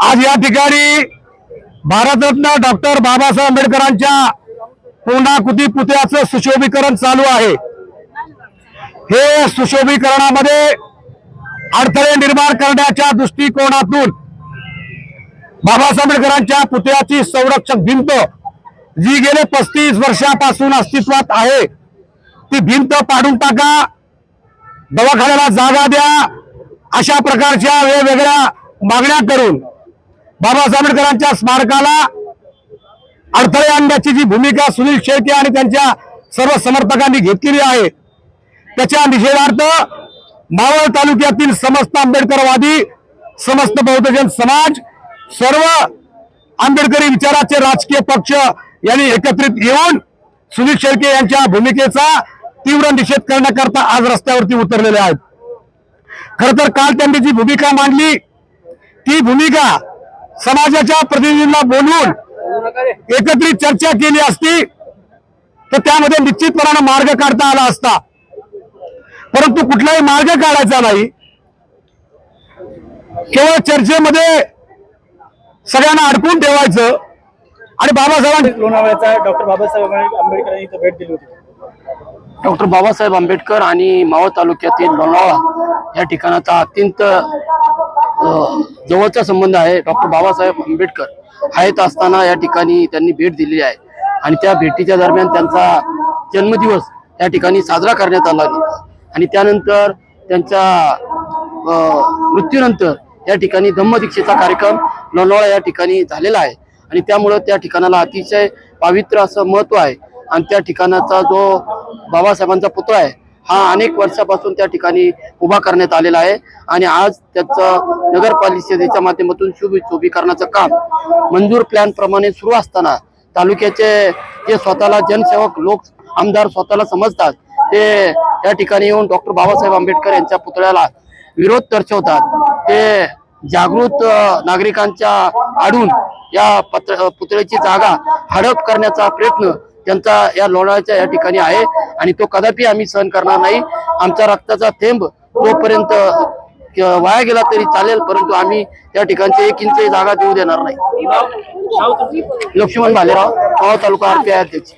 आज या ठिकाणी भारतरत्न डॉक्टर बाबासाहेब आंबेडकरांच्या पूर्णाकृती पुतळ्याचं सुशोभीकरण चालू आहे. हे सुशोभीकरणामध्ये अडथळे निर्माण करण्याच्या दृष्टिकोनातून बाबासाहेब आंबेडकरांच्या पुतळ्याची संरक्षक भिंत जी गेले पस्तीस वर्षापासून अस्तित्वात आहे ती भिंत पाडून टाका दवाखान्याला जागा द्या अशा प्रकारच्या वेगवेगळ्या मागण्या करून बाबासाहेब आंबेडकरांच्या स्मारकाला अडथळे आणण्याची जी भूमिका सुनील शेळके आणि त्यांच्या सर्व समर्थकांनी घेतलेली आहे त्याच्या निषेधार्थ मावळ तालुक्यातील समस्त आंबेडकरवादी समस्त बहुजन समाज सर्व आंबेडकरी विचाराचे राजकीय पक्ष यांनी एकत्रित येऊन सुनील शेळके यांच्या भूमिकेचा तीव्र निषेध करण्याकरता आज रस्त्यावरती उतरलेले आहेत. खर तर काल त्यांनी जी भूमिका मांडली ती भूमिका समाजाच्या प्रतिनिधींना बोलवून एकत्रित चर्चा केली असती तर त्यामध्ये निश्चितपणाने मार्ग काढता आला असता. परंतु कुठलाही मार्ग काढायचा नाही. केवळ चर्चेमध्ये सगळ्यांना अडकून ठेवायचं. आणि बाबासाहेबांनी लोणावळ्याचा डॉक्टर बाबासाहेब आंबेडकर यांनी इथं भेट दिली होती. डॉक्टर बाबासाहेब आंबेडकर आणि मावळ तालुक्यातील लोणावळा या ठिकाणाचा अत्यंत जवळचा संबंध आहे. डॉक्टर बाबासाहेब आंबेडकर आहेत असताना या ठिकाणी त्यांनी भेट दिलेली आहे. आणि त्या भेटीच्या दरम्यान त्यांचा जन्मदिवस या ठिकाणी साजरा करण्यात आला होता. आणि त्यानंतर त्यांच्या मृत्यूनंतर या ठिकाणी धम्मदीक्षेचा कार्यक्रम लोणावळा या ठिकाणी झालेला आहे. आणि त्यामुळं त्या ठिकाणाला अतिशय पावित्र्य असं महत्त्व आहे. आणि त्या ठिकाणाचा जो बाबासाहेबांचा पुतळा आहे हा अनेक वर्षापासून त्या ठिकाणी उभा करण्यात आलेला आहे. आणि आज त्याचं नगर परिषदेच्या माध्यमातून शुभ शोभीकरणाचं काम मंजूर प्लॅन प्रमाणे सुरू असताना तालुक्याचे जे स्वतःला जनसेवक लोक आमदार स्वतःला समजतात ते या ठिकाणी येऊन डॉक्टर बाबासाहेब आंबेडकर यांच्या पुतळ्याला विरोध दर्शवतात. ते जागृत नागरिकांच्या आडून या पत्र पुतळ्याची जागा हडप करण्याचा प्रयत्न त्यांचा या लोणाच्या या ठिकाणी आहे. आणि तो कदापि आम्ही सहन करणार नाही. आमचा रक्ताचा थेंब तोपर्यंत वाया गेला तरी चालेल परंतु आम्ही त्या ठिकाणचे एक इंच जागा देऊ देणार नाही. लक्ष्मण भालेराव तालुका आरपीआय अध्यक्ष.